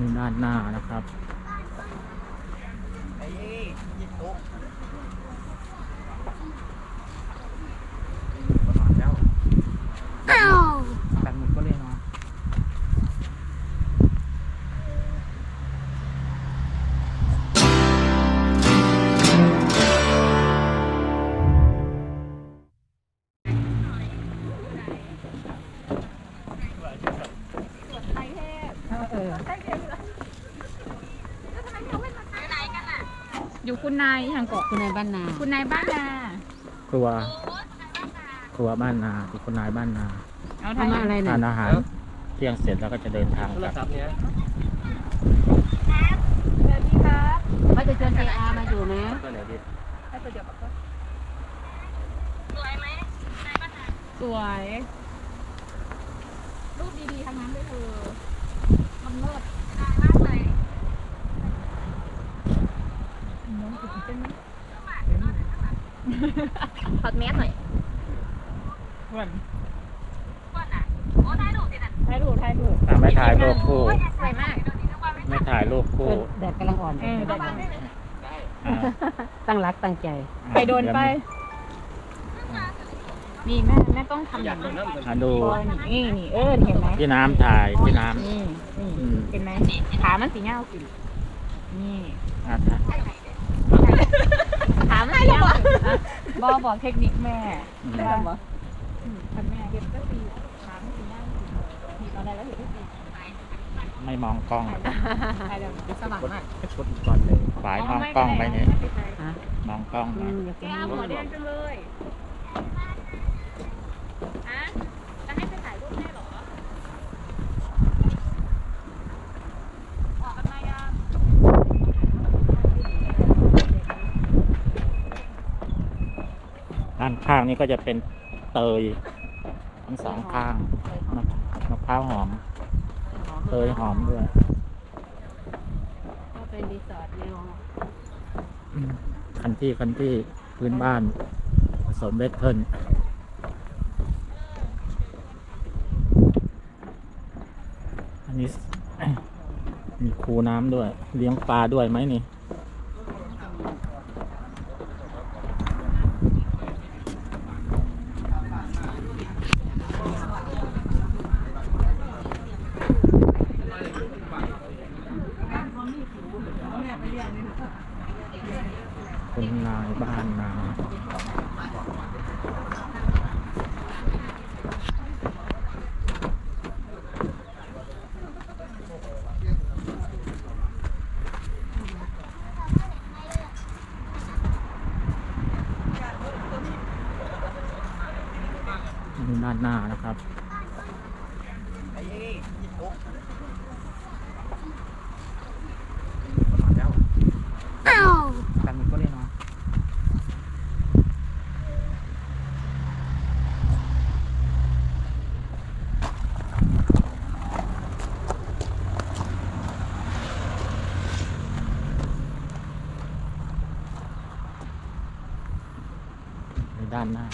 นี่ด้านหน้านะครับ อยู่คุณนายทางเกาะคุณนายบ้านนาคุณนายบ้านนาครัว ครัวบ้านนาคือคนนายบ้านนาเอาทำอะไรทานน่ะอาหารเที่ยงเสร็จแล้วก็จะเดินทางโทกรลับศัพท์เนี้ยว่าจะชวนเจอามาอยู่นะตัวไหนดีสวย รูปดีๆทั้งนั้นเลยเธอมันเลิศน้องติด เต้นไหมถอดแมสหน่อยหวานถ่ายรูปถ่ายรูปอะไม่ถ่ายรูปคู่ สวยมากไม่ถ่ายรูปคู่แดดกำลังอ่อนเออได้อ่าตั้งรักตั้งใจ ไปโดนไป นี่แม่แม่ต้องทำอยอากย่างดูนี้น้ำเลยอะดู นี่นี่เออเห็นไหมพี่น้ำถ่ายพี่น้นี่นี่อืมเห็นไหมขามันสีเงาสินี่ำอะถ่าย ขามันสีเงาบอบอกเทคนิคแม่อืมว่าอืมคันแม่เห็นก็สีขามันสีเงาสิมีตอนไหนแล้วเห็นที่สีไม่มองกล้องถ่ายแล้วสว่างมากชดก่อนเลยฝายมองกล้องไปเนี่ยฮะมองกล้องอืนะมอยากจะแก้วหัวแดงจังเลยอะจะให้ไปถ่ายรูปให้เหรอ ออกกันมายัง ด้านข้างนี้ก็จะเป็นเตยทั้งสองข้างมะมะพร้าวหอม เตยหอมด้วยก็เป็นรีสอร์ทเร็วอืมคันที่คันที่พื้นบ้านผสมเวทเทิร์นอันนี้มีคูน้ำด้วย เลี้ยงปลาด้วยไหมนี่ คุณนายบ้านนานี่ด้านหน้านะครับตหมดก็เลยเนาะใน ด้านหน้า